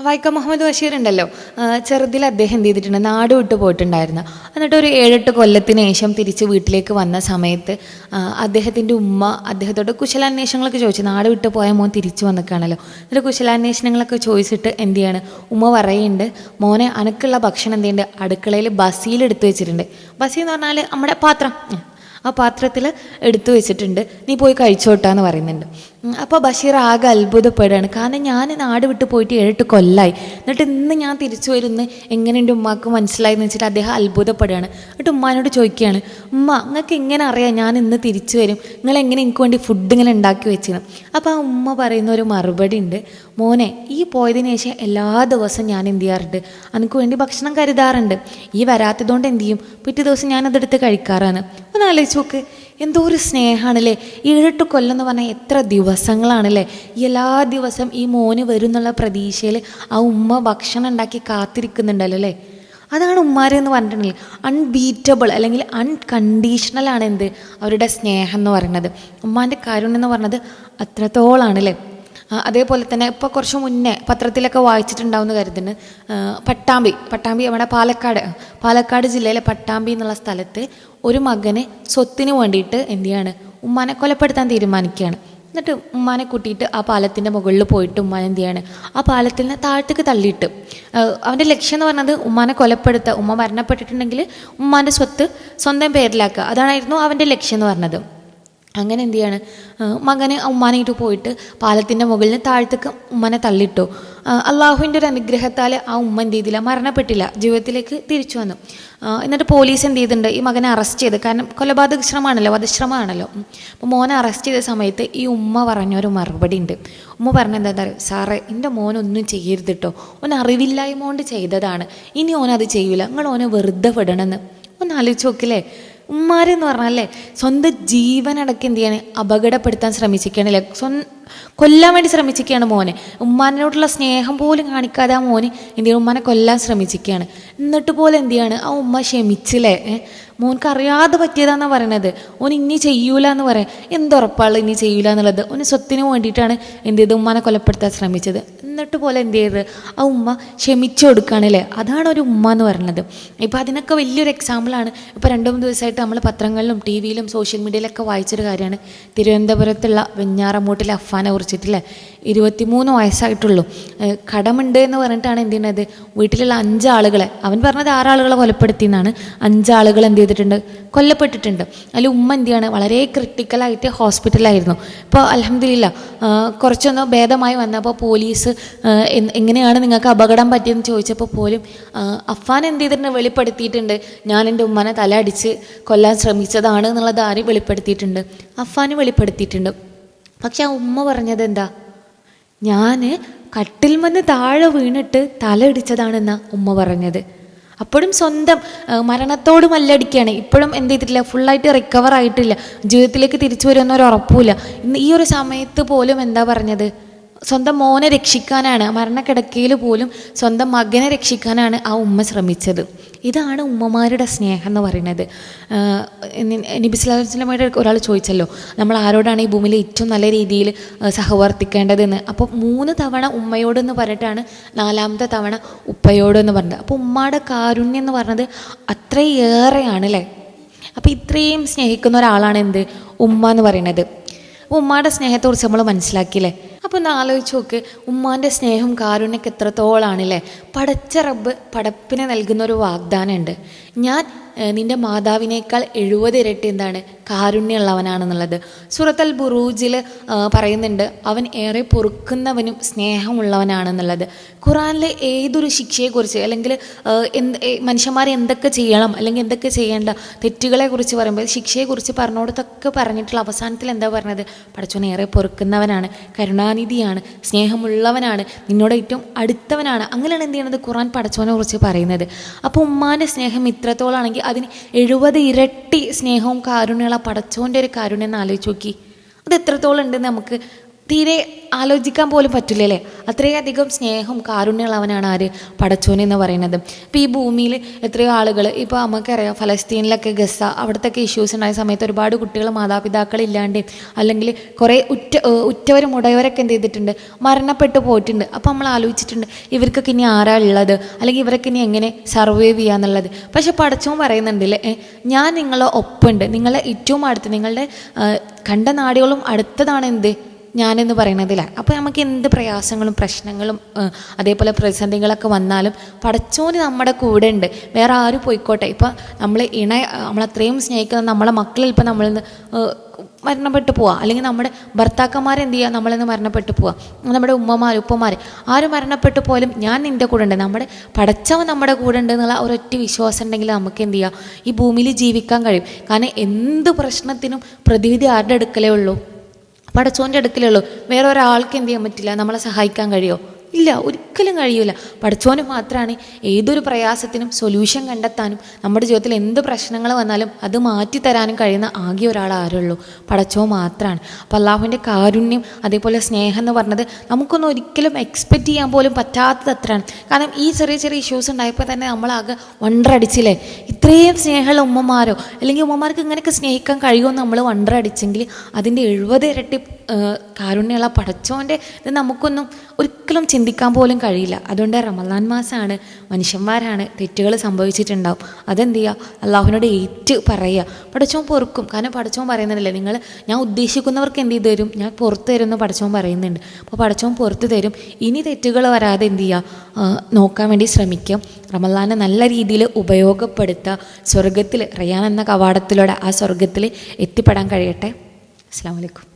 വൈക്കം മുഹമ്മദ് ബഷീർ ഉണ്ടല്ലോ. ചെറുതിൽ അദ്ദേഹം എന്ത് ചെയ്തിട്ടുണ്ട്? നാട് വിട്ടു പോയിട്ടുണ്ടായിരുന്നു. എന്നിട്ട് ഒരു ഏഴെട്ട് കൊല്ലത്തിന് ശേഷം തിരിച്ച് വീട്ടിലേക്ക് വന്ന സമയത്ത് അദ്ദേഹത്തിന്റെ ഉമ്മ അദ്ദേഹത്തോട് കുശലാന്വേഷണങ്ങളൊക്കെ ചോദിച്ചു. നാട് വിട്ടു പോയ മോൻ തിരിച്ചു വന്നിക്കാണല്ലോ. എന്നിട്ട് കുശലാന്വേഷണങ്ങളൊക്കെ ചോദിച്ചിട്ട് എന്ത് ചെയ്യാണ്? ഉമ്മ പറയുന്നുണ്ട് മോനെ അനക്കുള്ള ഭക്ഷണം എന്ത് ചെയ്യുന്നുണ്ട് അടുക്കളയിൽ ബസ്സിയിൽ എടുത്തു വെച്ചിട്ടുണ്ട്. ബസ്സി എന്ന് പറഞ്ഞാൽ നമ്മുടെ പാത്രം. ആ പാത്രത്തിൽ എടുത്തു വെച്ചിട്ടുണ്ട്. നീ പോയി കഴിച്ചോട്ടാന്ന് പറയുന്നുണ്ട്. അപ്പോൾ ബഷീർ ആകെ അത്ഭുതപ്പെടുകയാണ്. കാരണം ഞാൻ നാട് വിട്ട് പോയിട്ട് ഏഴെട്ട് കൊല്ലായി. എന്നിട്ട് ഇന്ന് ഞാൻ തിരിച്ചു വരുന്ന എങ്ങനെ എന്റെ ഉമ്മാക്ക് മനസ്സിലായി എന്ന് വെച്ചിട്ട് അദ്ദേഹം അത്ഭുതപ്പെടുകയാണ്. എന്നിട്ട് ഉമ്മാനോട് ചോദിക്കുകയാണ് ഉമ്മ നിങ്ങൾക്ക് എങ്ങനെ അറിയാം ഞാൻ ഇന്ന് തിരിച്ചു വരും? നിങ്ങൾ എങ്ങനെ എനിക്ക് വേണ്ടി ഫുഡ് ഇങ്ങനെ ഉണ്ടാക്കി വെച്ചിരുന്നു അപ്പോൾ ആ ഉമ്മ പറയുന്ന ഒരു മറുപടി ഉണ്ട് മോനെ ഈ പോയതിനു ശേഷം എല്ലാ ദിവസവും ഞാൻ എന്ത് ചെയ്യാറുണ്ട്? എനിക്ക് വേണ്ടി ഭക്ഷണം കരുതാറുണ്ട്. ഈ വരാത്തതുകൊണ്ട് എന്ത് ചെയ്യും? പിറ്റേ ദിവസം ഞാനതെടുത്ത് കഴിക്കാറാണ്. ഒന്ന് ആലോചിച്ച് നോക്ക് എന്തോ ഒരു സ്നേഹമാണല്ലേ? ഏഴെട്ട് കൊല്ലം എന്ന് പറഞ്ഞാൽ എത്ര ദിവസങ്ങളാണല്ലേ? എല്ലാ ദിവസം ഈ മോന് വരും എന്നുള്ള പ്രതീക്ഷയിൽ ആ ഉമ്മ ഭക്ഷണം ഉണ്ടാക്കി കാത്തിരിക്കുന്നുണ്ടല്ലോ അല്ലേ? അതാണ് ഉമ്മാരെന്ന് പറഞ്ഞിട്ടുണ്ടെങ്കിൽ അൺബീറ്റബിൾ അല്ലെങ്കിൽ അൺകണ്ടീഷണൽ ആണ് എന്ത്? അവരുടെ സ്നേഹം എന്ന് പറയുന്നത്. ഉമ്മാന്റെ കാരുണ്യം എന്ന് പറഞ്ഞത് അത്രത്തോളാണ് അല്ലേ അതേപോലെ തന്നെ ഇപ്പോൾ കുറച്ച് മുന്നേ പത്രത്തിലൊക്കെ വായിച്ചിട്ടുണ്ടാവുന്ന കരുതുന്നു. ആ, പട്ടാമ്പി. പട്ടാമ്പി നമ്മുടെ പാലക്കാട് പാലക്കാട് ജില്ലയിലെ പട്ടാമ്പി എന്നുള്ള സ്ഥലത്ത് ഒരു മകന് സ്വത്തിന് വേണ്ടിയിട്ട് എന്ത് ചെയ്യാണ്? ഉമ്മാനെ കൊലപ്പെടുത്താൻ തീരുമാനിക്കുകയാണ്. എന്നിട്ട് ഉമ്മാനെ കൂട്ടിയിട്ട് ആ പാലത്തിന്റെ മുകളിൽ പോയിട്ട് ഉമ്മാനെ എന്ത് ചെയ്യാണ്? ആ പാലത്തിൽ നിന്ന് താഴത്തേക്ക് തള്ളിയിട്ട് അവന്റെ ലക്ഷ്യം എന്ന് പറഞ്ഞത് ഉമ്മാനെ കൊലപ്പെടുത്തുക ഉമ്മ മരണപ്പെട്ടിട്ടുണ്ടെങ്കിൽ ഉമ്മാന്റെ സ്വത്ത് സ്വന്തം പേരിലാക്കുക. അതാണായിരുന്നു അവന്റെ ലക്ഷ്യം എന്ന് പറഞ്ഞത്. അങ്ങനെ എന്ത് ചെയ്യാണ്? മകന് ഉമ്മാനായിട്ട് പോയിട്ട് പാലത്തിന്റെ മുകളിൽ താഴത്തേക്ക് ഉമ്മനെ തള്ളിയിട്ടു. അള്ളാഹുവിന്റെ ഒരു അനുഗ്രഹത്താൽ ആ ഉമ്മ എന്ത് ചെയ്തില്ല മരണപ്പെട്ടില്ല ജീവിതത്തിലേക്ക് തിരിച്ചു വന്നു. എന്നിട്ട് പോലീസ് എന്ത് ചെയ്തിട്ടുണ്ട് ഈ മകനെ അറസ്റ്റ് ചെയ്ത്. കാരണം കൊലപാതക ശ്രമമാണല്ലോ വധശ്രമമാണല്ലോ അപ്പോൾ മോനെ അറസ്റ്റ് ചെയ്ത സമയത്ത് ഈ ഉമ്മ പറഞ്ഞൊരു മറുപടി ഉണ്ട്. ഉമ്മ പറഞ്ഞ എന്താ പറയുക സാറേ എന്റെ മോനൊന്നും ചെയ്യരുത് കേട്ടോ ഓൻ അറിവില്ലായ്മ കൊണ്ട് ചെയ്തതാണ്. ഇനി ഓനത് ചെയ്യില്ല നിങ്ങൾ ഓനെ വെറുതെ വിടണമെന്ന് ഒന്ന് ആലോചിച്ച് നോക്കില്ലേ? ഉമ്മാരെന്ന് പറഞ്ഞാലേ സ്വന്തം ജീവനടക്കം എന്ത് ചെയ്യാണ് അപകടപ്പെടുത്താൻ ശ്രമിച്ചിരിക്കുകയാണ് അല്ലേ സ്വന്തം കൊല്ലാൻ വേണ്ടി ശ്രമിച്ചിരിക്കുകയാണ് മോനെ. ഉമ്മാനോടുള്ള സ്നേഹം പോലും കാണിക്കാതെ ആ മോന് എന്ത് ചെയ്യണം? ഉമ്മാനെ കൊല്ലാൻ ശ്രമിച്ചിരിക്കുകയാണ്. എന്നിട്ട് പോലെ എന്ത് ചെയ്യാണ്? ആ ഉമ്മ ക്ഷമിച്ചില്ലേ? മോൻക്ക് അറിയാതെ പറ്റിയതാണെന്നാണ് പറയണത്. ഓൻ ഇനി ചെയ്യൂല എന്ന് പറയാം. എന്തുറപ്പാൾ ഇനി ചെയ്യൂല എന്നുള്ളത് ഓന് സ്വത്തിന് വേണ്ടിയിട്ടാണ് എന്ത് ചെയ്ത് ഉമ്മാനെ കൊലപ്പെടുത്താൻ ശ്രമിച്ചത്. എന്നിട്ട് പോലെ എന്ത് ചെയ്ത്? ആ ഉമ്മ ക്ഷമിച്ചു കൊടുക്കുകയാണല്ലേ അതാണ് ഒരു ഉമ്മ എന്ന് പറയുന്നത് ഇപ്പം അതിനൊക്കെ വലിയൊരു എക്സാമ്പിളാണ് ഇപ്പോൾ രണ്ടു മൂന്ന് ദിവസമായിട്ട് നമ്മൾ പത്രങ്ങളിലും ടി വിയിലും സോഷ്യൽ മീഡിയയിലൊക്കെ വായിച്ചൊരു കാര്യമാണ്. തിരുവനന്തപുരത്തുള്ള വെഞ്ഞാറമൂട്ടിലെ അഫാനെ കുറിച്ചിട്ടില്ലേ? ഇരുപത്തിമൂന്ന് വയസ്സായിട്ടുള്ളൂ. കടമുണ്ട് എന്ന് പറഞ്ഞിട്ടാണ് എന്ത് ചെയ്യുന്നത് വീട്ടിലുള്ള അഞ്ചാളുകളെ അവൻ പറഞ്ഞത് ആറാളുകളെ കൊലപ്പെടുത്തി എന്നാണ് അഞ്ചാളുകൾ എന്ത് ചെയ്തിട്ടുണ്ട് കൊല്ലപ്പെട്ടിട്ടുണ്ട്. അതിൽ ഉമ്മ എന്ത് ചെയ്യാണ്? വളരെ ക്രിട്ടിക്കലായിട്ട് ഹോസ്പിറ്റലായിരുന്നു ഇപ്പോൾ അലഹമില്ല കുറച്ചൊന്ന് ഭേദമായി വന്നപ്പോൾ പോലീസ് എങ്ങനെയാണ് നിങ്ങൾക്ക് അപകടം പറ്റിയെന്ന് ചോദിച്ചപ്പോൾ പോലും അഫാൻ എന്ത് ചെയ്തിട്ടുണ്ട്? വെളിപ്പെടുത്തിയിട്ടുണ്ട്. ഞാൻ എന്റെ ഉമ്മനെ തല അടിച്ച് കൊല്ലാൻ ശ്രമിച്ചതാണ് എന്നുള്ളത് ആര് വെളിപ്പെടുത്തിയിട്ടുണ്ട്? അഫാന് വെളിപ്പെടുത്തിയിട്ടുണ്ട്. പക്ഷെ ആ ഉമ്മ പറഞ്ഞത് എന്താ? ഞാൻ കട്ടിൽ വന്ന് താഴെ വീണിട്ട് തല ഇടിച്ചതാണെന്നാ ഉമ്മ പറഞ്ഞത്. അപ്പോഴും സ്വന്തം മരണത്തോട് മല്ലടിക്കുകയാണ്. ഇപ്പോഴും എന്ത് ചെയ്തിട്ടില്ല ഫുള്ളായിട്ട് റിക്കവർ ആയിട്ടില്ല. ജീവിതത്തിലേക്ക് തിരിച്ചു വരുമെന്നൊരു ഉറപ്പില്ല ഇന്ന് ഈ ഒരു സമയത്ത് പോലും എന്താ പറഞ്ഞത്? സ്വന്തം മോനെ രക്ഷിക്കാനാണ് മരണക്കിടക്കയിൽ പോലും സ്വന്തം മകനെ രക്ഷിക്കാനാണ് ആ ഉമ്മ ശ്രമിച്ചത്. ഇതാണ് ഉമ്മമാരുടെ സ്നേഹം എന്ന് പറയുന്നത്. നിബിസ്ലാമയുടെ ഒരാൾ ചോദിച്ചല്ലോ നമ്മൾ ആരോടാണ് ഈ ഭൂമിയിൽ ഏറ്റവും നല്ല രീതിയിൽ സഹവർത്തിക്കേണ്ടതെന്ന്? അപ്പോൾ മൂന്ന് തവണ ഉമ്മയോടെന്ന് പറഞ്ഞിട്ടാണ് നാലാമത്തെ തവണ ഉപ്പയോടെന്ന് പറഞ്ഞത്. അപ്പോൾ ഉമ്മയുടെ കാരുണ്യം എന്ന് പറഞ്ഞത് അത്രയേറെയാണ് അല്ലേ? അപ്പോൾ ഇത്രയും സ്നേഹിക്കുന്ന ഒരാളാണ് എന്ത്? ഉമ്മ എന്ന് പറയുന്നത്. അപ്പോൾ ഉമ്മയുടെ സ്നേഹത്തെക്കുറിച്ച് നമ്മൾ മനസ്സിലാക്കിയില്ലേ? അപ്പോൾ ഒന്ന് ആലോചിച്ച് നോക്ക്. ഉമ്മാന്റെ സ്നേഹം കാരുണ്യൊക്കെ എത്രത്തോളാണല്ലേ പടച്ച റബ്ബ് പടപ്പിന് നൽകുന്ന ഒരു വാഗ്ദാനമുണ്ട്. ഞാൻ നിന്റെ മാതാവിനേക്കാൾ എഴുപത് ഇരട്ടി എന്താണ് കാരുണ്യമുള്ളവനാണെന്നുള്ളത്. സുറത്തൽ ബുറൂജിൽ പറയുന്നുണ്ട് അവൻ ഏറെ പൊറുക്കുന്നവനും സ്നേഹമുള്ളവനാണെന്നുള്ളത്. ഖുറാനിലെ ഏതൊരു ശിക്ഷയെക്കുറിച്ച് അല്ലെങ്കിൽ എന്ത് മനുഷ്യന്മാരെ എന്തൊക്കെ ചെയ്യണം അല്ലെങ്കിൽ എന്തൊക്കെ ചെയ്യേണ്ട തെറ്റുകളെക്കുറിച്ച് പറയുമ്പോൾ ശിക്ഷയെക്കുറിച്ച് പറഞ്ഞോടത്തൊക്കെ പറഞ്ഞിട്ടുള്ള അവസാനത്തിൽ എന്താ പറഞ്ഞത്? പടച്ചോൻ ഏറെ പൊറുക്കുന്നവനാണ് കരുണാനിധിയാണ് സ്നേഹമുള്ളവനാണ് നിന്നോട് ഏറ്റവും അടുത്തവനാണ്. അങ്ങനെയാണ് എന്ത് ചെയ്യുന്നത് ഖുറാൻ പടച്ചോനെ കുറിച്ച് പറയുന്നത്. അപ്പോൾ ഉമ്മാന്റെ സ്നേഹം ഇത്രത്തോളാണെങ്കിൽ അതിന് എഴുപത് ഇരട്ടി സ്നേഹവും കാരുണ്യമുള്ള പടച്ചോന്റെ ഒരു കാരുണ്യം എന്ന് ആലോചിച്ച് നോക്കി. അത് എത്രത്തോളം ഉണ്ടെന്ന് നമുക്ക് തീരെ ആലോചിക്കാൻ പോലും പറ്റില്ല അല്ലേ അത്രയധികം സ്നേഹം കാരുണ്യമുള്ളവനാണ് ആര്? പടച്ചോൻ എന്ന് പറയുന്നത്. ഇപ്പോൾ ഈ ഭൂമിയിൽ എത്രയോ ആളുകൾ ഇപ്പോൾ നമുക്കറിയാം ഫലസ്തീനിലൊക്കെ ഗസ അവിടുത്തെ ഇഷ്യൂസ് ഉണ്ടായ സമയത്ത് ഒരുപാട് കുട്ടികൾ മാതാപിതാക്കൾ ഇല്ലാണ്ട് അല്ലെങ്കിൽ കുറേ ഉറ്റ ഉറ്റവരും ഉടയവരൊക്കെ എന്ത് ചെയ്തിട്ടുണ്ട്? മരണപ്പെട്ടു പോയിട്ടുണ്ട്. അപ്പോൾ നമ്മൾ ആലോചിച്ചിട്ടുണ്ട് ഇവർക്കൊക്കെ ഇനി ആരാ ഉള്ളത്? അല്ലെങ്കിൽ ഇവരൊക്കെ ഇനി എങ്ങനെ സർവൈവ് ചെയ്യാന്നുള്ളത് പക്ഷെ പടച്ചോൻ പറയുന്നുണ്ടല്ലേ ഞാൻ നിങ്ങളെ ഒപ്പുണ്ട്. നിങ്ങളെ ഏറ്റവും അടുത്ത് നിങ്ങളുടെ കണ്ട നാടുകളും അടുത്തതാണ് എന്ത്? ഞാനെന്ന് പറയുന്നതിലാണ് അപ്പോൾ നമുക്ക് എന്ത് പ്രയാസങ്ങളും പ്രശ്നങ്ങളും അതേപോലെ പ്രതിസന്ധികളൊക്കെ വന്നാലും പടച്ചോന് നമ്മുടെ കൂടെ ഉണ്ട് വേറെ ആരും പോയിക്കോട്ടെ. ഇപ്പം നമ്മൾ ഇണ നമ്മളത്രയും സ്നേഹിക്കുന്ന നമ്മളെ മക്കളിൽ ഇപ്പം നമ്മളിൽ നിന്ന് മരണപ്പെട്ടു പോവാം. അല്ലെങ്കിൽ നമ്മുടെ ഭർത്താക്കന്മാർ എന്ത് ചെയ്യുക നമ്മളിൽ നിന്ന് മരണപ്പെട്ടു പോവാം. നമ്മുടെ ഉമ്മമാർ ഉപ്പമാർ ആരും മരണപ്പെട്ടു പോലും ഞാൻ നിന്റെ കൂടെ ഉണ്ട്. നമ്മുടെ പടച്ചവൻ നമ്മുടെ കൂടെ ഉണ്ട് എന്നുള്ള ഒരൊറ്റ വിശ്വാസം ഉണ്ടെങ്കിൽ നമുക്ക് എന്ത് ചെയ്യാം? ഈ ഭൂമിയിൽ ജീവിക്കാൻ കഴിയും. കാരണം എന്ത് പ്രശ്നത്തിനും പ്രതിവിധി ആരുടെ അടുക്കലേ ഉള്ളൂ? പടച്ചോന്റെ അടുക്കലേ ഉള്ളൂ. വേറെ ഒരാൾക്ക് എന്ത് ചെയ്യാൻ പറ്റില്ല? നമ്മളെ സഹായിക്കാൻ കഴിയോ? ഇല്ല ഒരിക്കലും കഴിയൂല. പഠിച്ചോന് മാത്രമാണ് ഏതൊരു പ്രയാസത്തിനും സൊല്യൂഷൻ കണ്ടെത്താനും നമ്മുടെ ജീവിതത്തിൽ എന്ത് പ്രശ്നങ്ങൾ വന്നാലും അത് മാറ്റി തരാനും കഴിയുന്ന ആകെ ഒരാൾ ആരുള്ളൂ. പഠിച്ചോ മാത്രമാണ് അപ്പോൾ അള്ളാഹുവിന്റെ കാരുണ്യം അതേപോലെ സ്നേഹം എന്ന് പറഞ്ഞത് നമുക്കൊന്നും ഒരിക്കലും എക്സ്പെക്റ്റ് ചെയ്യാൻ പോലും പറ്റാത്തത് അത്രയാണ് കാരണം ഈ ചെറിയ ചെറിയ ഇഷ്യൂസ് ഉണ്ടായപ്പോൾ തന്നെ നമ്മളാകെ വണ്ടറടിച്ചില്ലേ? ഇത്രയും സ്നേഹമുള്ള ഉമ്മമാരോ? അല്ലെങ്കിൽ ഉമ്മമാർക്ക് ഇങ്ങനെയൊക്കെ സ്നേഹിക്കാൻ കഴിയുമെന്ന് നമ്മൾ വണ്ടറടിച്ചെങ്കിൽ അതിന്റെ എഴുപത് ഇരട്ടി കാരുണ്യമുള്ള പടച്ചോന്റെ ഇത് നമുക്കൊന്നും ഒരിക്കലും ചിന്തിക്കാൻ പോലും കഴിയില്ല. അതുകൊണ്ട് റമദാൻ മാസമാണ് മനുഷ്യന്മാരാണ് തെറ്റുകൾ സംഭവിച്ചിട്ടുണ്ടാവും. അതെന്ത് ചെയ്യുക അള്ളാഹുവിനോട് ഏറ്റ് പറയുക. പടച്ചോൻ പൊറുക്കും. കാരണം പടച്ചോൻ പറയുന്നില്ല നിങ്ങൾ ഞാൻ ഉദ്ദേശിക്കുന്നവർക്ക് എന്ത് ചെയ്ത് തരും? ഞാൻ പുറത്ത് തരും എന്ന് പടച്ചോൻ പറയുന്നുണ്ട്. അപ്പോൾ പടച്ചോൻ പുറത്ത് തരും. ഇനി തെറ്റുകൾ വരാതെ എന്ത് ചെയ്യുക നോക്കാൻ വേണ്ടി ശ്രമിക്കുക റമദാനെ നല്ല രീതിയിൽ ഉപയോഗപ്പെടുത്തുക സ്വർഗത്തിൽ റയാൻ എന്ന കവാടത്തിലൂടെ ആ സ്വർഗത്തിൽ എത്തിപ്പെടാൻ കഴിയട്ടെ. അസ്സാം വലൈക്കും